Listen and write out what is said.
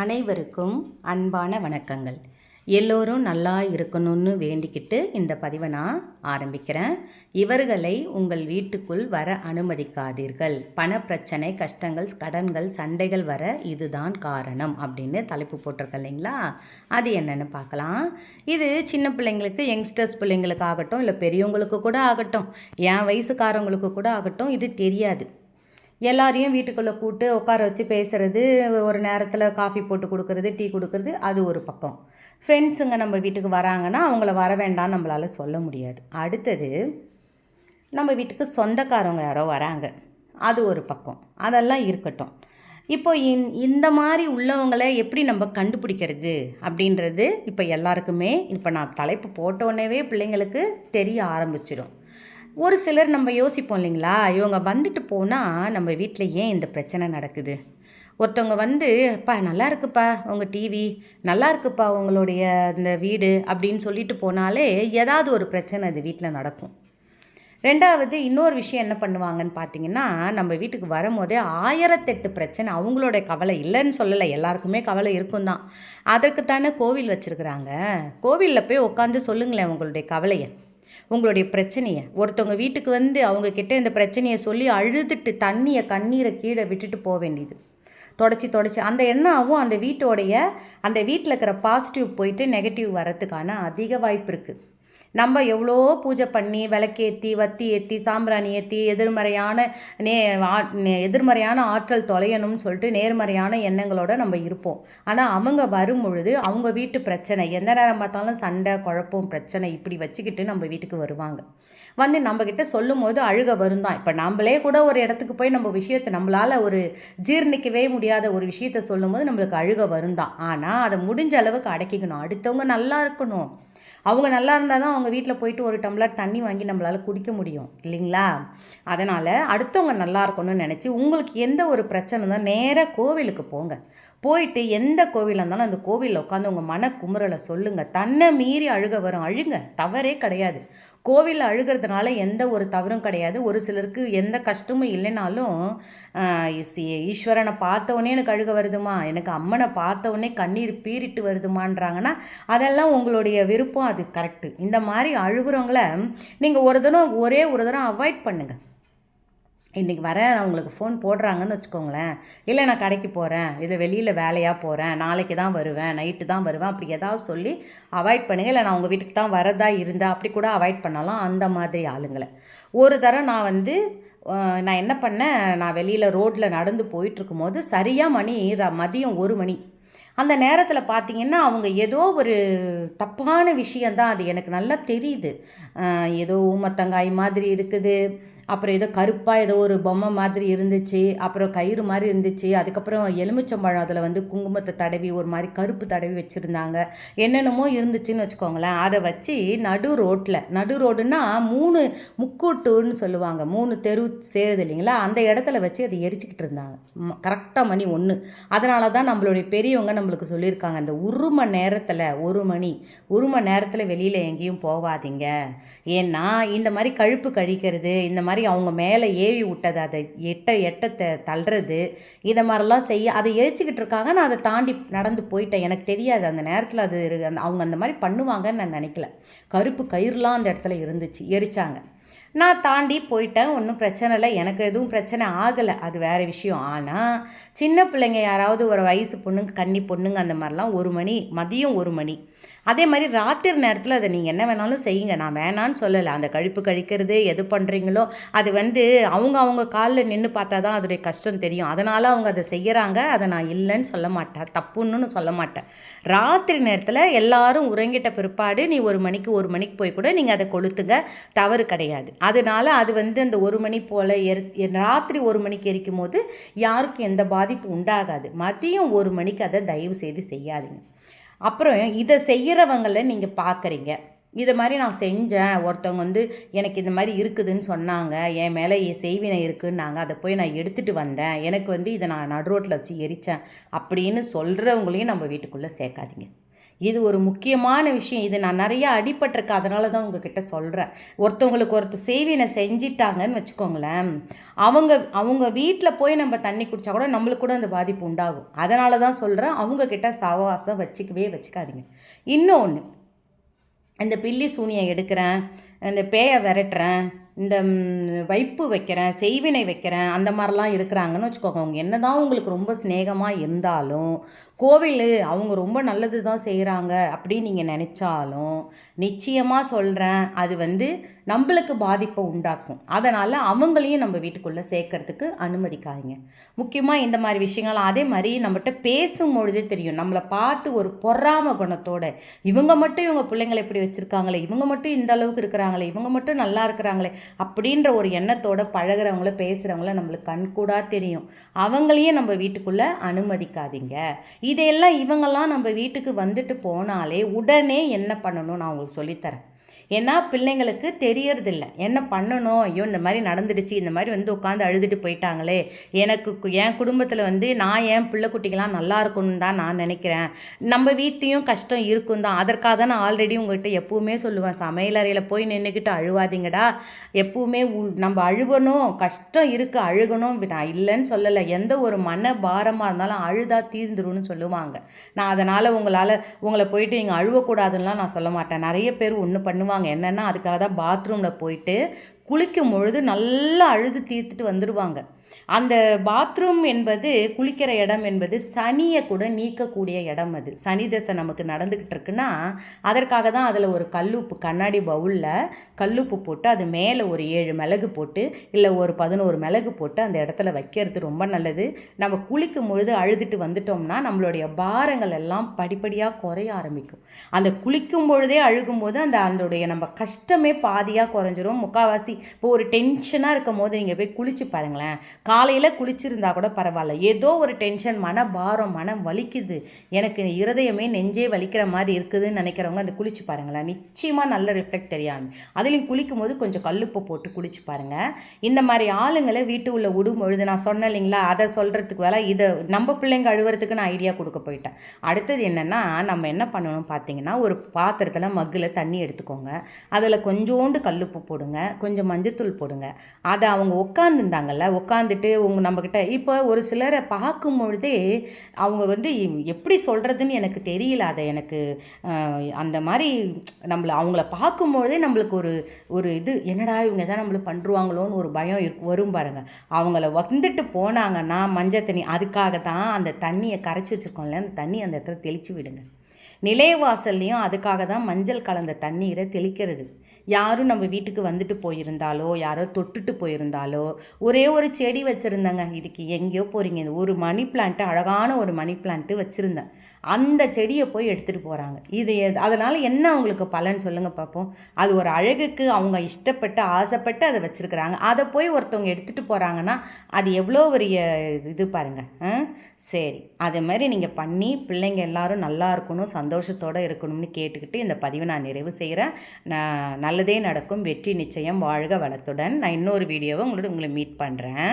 அனைவருக்கும் அன்பான வணக்கங்கள். எல்லோரும் நல்லா இருக்கணும்னு வேண்டிக்கிட்டு இந்த பதிவை நான் ஆரம்பிக்கிறேன். இவர்களை உங்கள் வீட்டுக்குள் வர அனுமதிக்காதீர்கள். பணப்பிரச்சனை கஷ்டங்கள் கடன்கள் சண்டைகள் வர இதுதான் காரணம் அப்படின்னு தலைப்பு போட்டிருக்க இல்லைங்களா? அது என்னென்னு பார்க்கலாம். இது சின்ன பிள்ளைங்களுக்கு யங்ஸ்டர்ஸ் பிள்ளைங்களுக்கு ஆகட்டும் இல்லை பெரியவங்களுக்கு கூட ஆகட்டும் என் வயசுக்காரவங்களுக்கு கூட ஆகட்டும் இது தெரியாது. எல்லாரையும் வீட்டுக்குள்ளே கூப்பிட்டு உட்கார வச்சு பேசுகிறது ஒரு நேரத்தில் காஃபி போட்டு கொடுக்கறது டீ கொடுக்கறது அது ஒரு பக்கம். ஃப்ரெண்ட்ஸுங்க நம்ம வீட்டுக்கு வராங்கன்னா அவங்கள வர வேண்டாம்னு நம்மளால் சொல்ல முடியாது. அடுத்தது நம்ம வீட்டுக்கு சொந்தக்காரவங்க யாரோ வராங்க. அது ஒரு பக்கம். அதெல்லாம் இருக்கட்டும். இப்போ இந் இந்த மாதிரி உள்ளவங்களை எப்படி நம்ம கண்டுபிடிக்கிறது அப்படின்றது இப்போ எல்லாருக்குமே இப்போ நான் தலைப்பு போட்ட உடனேவே பிள்ளைங்களுக்கு தெரிய ஆரம்பிச்சிடும் ஒரு சிலர் நம்ம யோசிப்போம் இல்லைங்களா? இவங்க வந்துட்டு போனால் நம்ம வீட்டில் ஏன் இந்த பிரச்சனை நடக்குது? ஒருத்தவங்க வந்து அப்பா நல்லா இருக்குப்பா உங்கள் டிவி நல்லா இருக்குப்பா உங்களுடைய இந்த வீடு அப்படின்னு சொல்லிட்டு போனாலே ஏதாவது ஒரு பிரச்சனை அது வீட்டில் நடக்கும். ரெண்டாவது இன்னொரு விஷயம் என்ன பண்ணுவாங்கன்னு பார்த்தீங்கன்னா நம்ம வீட்டுக்கு வரும்போதே ஆயிரத்தெட்டு பிரச்சனை அவங்களோட கவலை இல்லைன்னு சொல்லலை எல்லாருக்குமே கவலை இருக்கும் தான். அதற்குத்தானே கோவில் வச்சுருக்குறாங்க. கோவிலில் போய் உட்காந்து சொல்லுங்களேன் உங்களுடைய கவலையை. உங்களுடைய பிரச்சனையை. ஒருத்தவங்க வீட்டுக்கு வந்து அவங்கக்கிட்ட இந்த பிரச்சனையை சொல்லி அழுதுட்டு தண்ணியை கண்ணீரை கீழே விட்டுட்டு போக வேண்டியது. தொடச்சி தொடச்சி. அந்த எண்ணம் ஆகும் அந்த வீட்டோடைய அந்த வீட்டில் இருக்கிற பாசிட்டிவ் போயிட்டு நெகட்டிவ் வரத்துக்கான அதிக வாய்ப்பு இருக்குது நம்ம எவ்வளோ பூஜை பண்ணி விளக்கேற்றி வத்தி ஏற்றி சாம்பிராணி ஏற்றி எதிர்மறையான நே ஆ- நே- எதிர்மறையான ஆற்றல் தொலையணும்னு சொல்லிட்டு நேர்மறையான எண்ணங்களோடு நம்ம இருப்போம். ஆனால் அவங்க வரும் பொழுது அவங்க வீட்டு பிரச்சனை எந்த நேரம் பார்த்தாலும் சண்டை குழப்பம் பிரச்சனை இப்படி வச்சுக்கிட்டு நம்ம வீட்டுக்கு வருவாங்க. வந்து நம்மக்கிட்ட சொல்லும் போது அழுக வரும் தான் இப்போ நம்மளே கூட ஒரு இடத்துக்கு போய் நம்ம விஷயத்தை நம்மளால் ஒரு ஜீர்ணிக்கவே முடியாத ஒரு விஷயத்த சொல்லும்போது நம்மளுக்கு அழுக வரும் தான் ஆனால் அதை முடிஞ்ச அளவுக்கு அடக்கிக்கணும். அடுத்தவங்க நல்லா இருக்கணும். அவங்க நல்லா இருந்தால் தான் அவங்க வீட்டில் போயிட்டு ஒரு டம்ளர் தண்ணி வாங்கி நம்மளால் குடிக்க முடியும். இல்லைங்களா? அதனால் அடுத்தவங்க நல்லா இருக்கணும்னு நினச்சி உங்களுக்கு எந்த ஒரு பிரச்சனை தான் நேராக கோவிலுக்கு போங்க. போயிட்டு எந்த கோவிலாக இருந்தாலும் அந்த கோவிலில் உட்காந்து உங்கள் மன குமுறலை சொல்லுங்கள் தன்னை மீறி அழுக வரும். அழுங்க. தவறே கிடையாது. கோவிலில் அழுகிறதுனால எந்த ஒரு தவறும் கிடையாது. ஒரு சிலருக்கு எந்த கஷ்டமும் இல்லைனாலும் ஈஸ்வரனை பார்த்தவொடனே எனக்கு அழுக வருதுமா? எனக்கு அம்மனை பார்த்தவொடனே கண்ணீர் பீறிட்டு வருதுமான்றாங்கன்னா அதெல்லாம் உங்களுடைய விருப்பம். அது கரெக்டு இந்த மாதிரி அழுகுறவங்கள நீங்கள் ஒரு தினம் ஒரே ஒரு தினம் அவாய்ட் பண்ணுங்கள் இன்றைக்கி வரேன் நான் உங்களுக்கு ஃபோன் போடுறாங்கன்னு வச்சுக்கோங்களேன். இல்லை நான் கடைக்கு போகிறேன் இல்லை வெளியில் வேலையாக போகிறேன் நாளைக்கு தான் வருவேன். நைட்டு தான் வருவேன். அப்படி ஏதாவது சொல்லி அவாய்ட் பண்ணுங்கள் இல்லை நான் உங்கள் வீட்டுக்கு தான் வரதா இருந்தேன் அப்படி கூட அவாய்ட் பண்ணலாம். அந்த மாதிரி ஆளுங்களை. ஒரு தரம் நான் வந்து நான் என்ன பண்ணேன்? நான் வெளியில் ரோட்டில் நடந்து போயிட்டுருக்கும் போது சரியாக மணி ர- மதியம் ஒரு மணி. அந்த நேரத்தில் பார்த்தீங்கன்னா அவங்க ஏதோ ஒரு தப்பான விஷயந்தான் அது எனக்கு நல்லா தெரியுது. ஏதோ ஊமத்தங்காய் மாதிரி இருக்குது. அப்புறம் ஏதோ கருப்பாக ஏதோ ஒரு பொம்மை மாதிரி இருந்துச்சு அப்புறம் கயிறு மாதிரி இருந்துச்சு அதுக்கப்புறம் எலுமிச்சம்பழம் அதில் வந்து குங்குமத்தை தடவி ஒரு மாதிரி கருப்பு தடவி வச்சுருந்தாங்க. என்னென்னமோ இருந்துச்சுன்னு வச்சுக்கோங்களேன். அதை வச்சு நடு ரோட்டில் நடு ரோடுன்னா மூணு முக்கூட்டுன்னு சொல்லுவாங்க. மூணு தெரு சேருது இல்லைங்களா? அந்த இடத்துல வச்சு அதை எரிச்சிக்கிட்டு இருந்தாங்க. கரெக்டாக மணி ஒன்று அதனால தான் நம்மளுடைய பெரியவங்க நம்மளுக்கு சொல்லியிருக்காங்க அந்த ஒரு மணி நேரத்தில் ஒரு மணி ஒரு மணி நேரத்தில் வெளியில் எங்கேயும் போகாதீங்க ஏன்னா இந்த மாதிரி கழுப்பு கழிக்கிறது இந்த மாதிரி அவங்க மேலே ஏவி விட்டது அதை எட்ட எட்டத்தை த- தள்ளுறது இதை மாதிரிலாம் செய்ய அதை எரிச்சிக்கிட்டு இருக்காங்க. நான் அதை தாண்டி நடந்து போயிட்டேன். எனக்கு தெரியாது. அந்த நேரத்தில் அது அந்த- அவங்க அந்த மாதிரி பண்ணுவாங்கன்னு நான் நினைக்கல. கருப்பு கயிறுலாம் அந்த இடத்துல இருந்துச்சு. எரிச்சாங்க. நான் தாண்டி போயிட்டேன். ஒன்றும் பிரச்சனை இல்லை. எனக்கு எதுவும் பிரச்சனை ஆகலை. அது வேறு விஷயம். ஆனால் சின்ன பிள்ளைங்க யாராவது ஒரு வயசு பொண்ணுங்க கன்னி பொண்ணுங்க அந்த மாதிரிலாம் ஒரு மணி மதியம் ஒரு மணி. அதே மாதிரி ராத்திரி நேரத்தில் அதை நீங்கள் என்ன வேணாலும் செய்யுங்க. நான் வேணான்னு சொல்லலை. அந்த கழிப்பு கழிக்கிறது எது பண்ணுறீங்களோ அது வந்து அவங்க அவங்க காலில் நின்று பார்த்தா தான் அதோடைய கஷ்டம் தெரியும். அதனால் அவங்க அதை செய்கிறாங்க அதை நான் இல்லைன்னு சொல்ல மாட்டேன். தப்புன்னு சொல்ல மாட்டேன். ராத்திரி நேரத்தில் எல்லாரும் உறங்கிட்ட பிற்பாடு நீ ஒரு மணிக்கு ஒரு மணிக்கு போய் கூட நீங்கள் அதை கொளுத்துங்க. தவறு கிடையாது. அதனால அது வந்து அந்த ஒரு மணி போல் எரி ராத்திரி ஒரு மணிக்கு எரிக்கும் போது யாருக்கும் எந்த பாதிப்பு உண்டாகாது. மதியம் ஒரு மணிக்கு அதை தயவு செய்து செய்யாதீங்க. அப்புறம் இதை செய்கிறவங்கள நீங்கள் பார்க்குறீங்க இது மாதிரி நான் செஞ்சேன். ஒருத்தவங்க வந்து எனக்கு இந்த மாதிரி இருக்குதுன்னு சொன்னாங்க. என் மேலே செய்வினை இருக்குன்னாங்க. அதை போய் நான் எடுத்துகிட்டு வந்தேன். எனக்கு வந்து இதை நான் நடு ரோட்டில் வச்சு எரித்தேன் அப்படின்னு சொல்கிறவங்களையும் நம்ம வீட்டுக்குள்ளே சேர்க்காதீங்க. இது ஒரு முக்கியமான விஷயம். இது நான் நிறைய அடிபட்டிருக்கேன். அதனால தான் உங்ககிட்ட சொல்கிறேன் ஒருத்தவங்களுக்கு ஒருத்தர் சேவினை செஞ்சிட்டாங்கன்னு வச்சுக்கோங்களேன். அவங்க அவங்க வீட்டில் போய் நம்ம தண்ணி குடித்தா கூட நம்மளுக்கு கூட அந்த பாதிப்பு உண்டாகும். அதனால தான் சொல்கிறேன் அவங்கக்கிட்ட சகவாசம் வச்சுக்கவே வச்சுக்காதீங்க. இன்னொன்று இந்த பில்லி சூனியை எடுக்கிறேன். இந்த பேயை விரட்டுறேன். இந்த வைப்பு வைக்கிறேன். செய்வினை வைக்கிறேன். அந்த மாதிரிலாம் இருக்கிறாங்கன்னு வச்சுக்கோங்க. அவங்க என்ன தான் உங்களுக்கு ரொம்ப சிநேகமாக இருந்தாலும் கோவில் அவங்க ரொம்ப நல்லது தான் செய்கிறாங்க அப்படின்னு நீங்கள் நினச்சாலும் நிச்சயமாக சொல்கிறேன் அது வந்து நம்மளுக்கு பாதிப்பை உண்டாக்கும். அதனால் அவங்களையும் நம்ம வீட்டுக்குள்ளே சேர்க்கறதுக்கு அனுமதிக்காதீங்க. முக்கியமாக இந்த மாதிரி விஷயங்கள் அதே மாதிரி நம்மகிட்ட பேசும் பொழுதே தெரியும். நம்மளை பார்த்து ஒரு பொறாம குணத்தோட இவங்க மட்டும் இவங்க பிள்ளைங்களை இப்படி வச்சுருக்காங்களே இவங்க மட்டும் இந்த அளவுக்கு இருக்கிறாங்களே இவங்க மட்டும் நல்லா இருக்கிறாங்களே அப்படின்ற ஒரு எண்ணத்தோட பழகிறவங்கள பேசுகிறவங்கள நம்மளுக்கு கண்கூடாக தெரியும். அவங்களையும் நம்ம வீட்டுக்குள்ளே அனுமதிக்காதீங்க. இதையெல்லாம் இவங்கெல்லாம் நம்ம வீட்டுக்கு வந்துட்டு போனாலே உடனே என்ன பண்ணணும் நான் உங்களுக்கு சொல்லித்தரேன். ஏன்னா பிள்ளைங்களுக்கு தெரியறதில்ல. என்ன பண்ணணும்? ஐயோ இந்த மாதிரி நடந்துடுச்சு. இந்த மாதிரி வந்து உட்காந்து அழுதுட்டு போயிட்டாங்களே. எனக்கு என் குடும்பத்தில் வந்து நான் என் பிள்ளைக்குட்டிகளாம் நல்லா இருக்கணும்னு தான் நான் நினைக்கிறேன். நம்ம வீட்லேயும் கஷ்டம் இருக்கும் தான். அதற்காக தான் நான் ஆல்ரெடி உங்கள்கிட்ட எப்பவுமே சொல்லுவேன். சமையலறையில் போய் நின்றுக்கிட்டு அழுவாதீங்கடா. எப்பவுமே நம்ம அழுகணும் கஷ்டம் இருக்குது அழுகணும். நான் இல்லைன்னு சொல்லலை. எந்த ஒரு மன பாரமாக இருந்தாலும் அழுதா தீர்ந்துரும்னு சொல்லுவாங்க. நான் அதனால் உங்களால் உங்களை போயிட்டு நீங்கள் அழுவக்கூடாதுன்னெலாம் நான் சொல்ல மாட்டேன். நிறைய பேர் ஒன்று பண்ணுவாங்க. என்னென்னா அதுக்காக தான் பாத்ரூமில் போயிட்டு குளிக்கும் பொழுது நல்லா அழுது தீர்த்துட்டு வந்துடுவாங்க அந்த பாத்ரூம் என்பது குளிக்கிற இடம் என்பது சனியை கூட நீக்கக்கூடிய இடம் அது. சனி தசை நமக்கு நடந்துக்கிட்டு இருக்குன்னா அதற்காக தான் அதில் ஒரு கல்லுப்பு கண்ணாடி பவுலில் கல்லுப்பு போட்டு அது மேலே ஒரு ஏழு மிளகு போட்டு இல்லை ஒரு பதினோரு மிளகு போட்டு அந்த இடத்துல வைக்கிறது ரொம்ப நல்லது. நம்ம குளிக்கும் பொழுது அழுதுட்டு வந்துட்டோம்னா நம்மளுடைய பாரங்கள் எல்லாம் படிப்படியாக குறைய ஆரம்பிக்கும். அந்த குளிக்கும் பொழுதே அழுகும்போது அந்த அதோடைய நம்ம கஷ்டமே பாதியாக குறைஞ்சிரும். முக்கால்வாசி இப்போ ஒரு டென்ஷனாக இருக்கும் போது நீங்கள் போய் குளிச்சு பாருங்களேன். காலையில் குளிச்சிருந்தா கூட பரவாயில்ல. ஏதோ ஒரு டென்ஷன் மன பாரம் மனம் வலிக்குது. எனக்கு இருதயமே நெஞ்சே வலிக்கிற மாதிரி இருக்குதுன்னு நினைக்கிறவங்க அந்த குளிச்சு பாருங்களேன். நிச்சயமாக நல்ல ரிஃப்ளெக்ட் தெரியாது. அதுலேயும் குளிக்கும் போது கொஞ்சம் கல்லுப்பு போட்டு குளிச்சு பாருங்கள் இந்த மாதிரி ஆளுங்களை வீட்டு உள்ள விடும்பொழுது நான் சொன்னேன் இல்லைங்களா? அதை சொல்கிறதுக்கு வேலை இதை நம்ம பிள்ளைங்க அழுகிறதுக்கு நான் ஐடியா கொடுக்க போயிட்டேன். அடுத்தது என்னென்னா நம்ம என்ன பண்ணணும் பார்த்தீங்கன்னா ஒரு பாத்திரத்தில் மக்கில் தண்ணி எடுத்துக்கோங்க. அதில் கொஞ்சோண்டு கல்லுப்பு போடுங்க. கொஞ்சம் மஞ்சத்தூள் போடுங்க. அதை அவங்க உட்காந்துருந்தாங்கல்ல உட்காந்துட்டு வந்துட்டு உங்கள் நம்மக்கிட்ட இப்போ ஒரு சிலரை பார்க்கும் பொழுதே அவங்க வந்து எப்படி சொல்கிறதுன்னு எனக்கு தெரியல. அதை எனக்கு அந்த மாதிரி நம்மளை அவங்கள பார்க்கும்பொழுதே நம்மளுக்கு ஒரு ஒரு இது என்னடா இவங்க எதாவது நம்மளுக்கு பண்ணுருவாங்களோன்னு ஒரு பயம் இருக்கு வரும் பாருங்கள் அவங்கள வந்துட்டு போனாங்கன்னா மஞ்சள் தண்ணி அதுக்காக தான் அந்த தண்ணியை கரைச்சி வச்சுருக்கோம்ல அந்த தண்ணி அந்த இடத்துல தெளித்து விடுங்க. நிலைவாசல்லையும் அதுக்காக தான் மஞ்சள் கலந்த தண்ணீரை தெளிக்கிறது. யாரும் நம்ம வீட்டுக்கு வந்துட்டு போயிருந்தாலோ யாரோ தொட்டுட்டு போயிருந்தாலோ ஒரே ஒரு செடி வச்சுருந்தேங்க. இதுக்கு எங்கேயோ போகிறீங்க ஒரு மணி பிளான்ட்டு அழகான ஒரு மணி பிளான்ட்டு வச்சுருந்தேன். அந்த செடியை போய் எடுத்துகிட்டு போகிறாங்க இது அதனால் என்ன அவங்களுக்கு பலன் சொல்லுங்கள் பார்ப்போம் அது ஒரு அழகுக்கு அவங்க இஷ்டப்பட்டு ஆசைப்பட்டு அதை வச்சுருக்குறாங்க. அதை போய் ஒருத்தவங்க எடுத்துகிட்டு போகிறாங்கன்னா அது எவ்வளோ பெரிய இது பாருங்கள் சரி அதே மாதிரி நீங்கள் பண்ணி பிள்ளைங்க எல்லாரும் நல்லா இருக்கணும் சந்தோஷத்தோடு இருக்கணும்னு கேட்டுக்கிட்டு இந்த பதிவை நான் நிறைவு செய்கிறேன் நான் நல்லதே நடக்கும் வெற்றி நிச்சயம் வாழ்க வளத்துடன். நான் இன்னொரு வீடியோவை உங்களோட உங்களை மீட் பண்ணுறேன்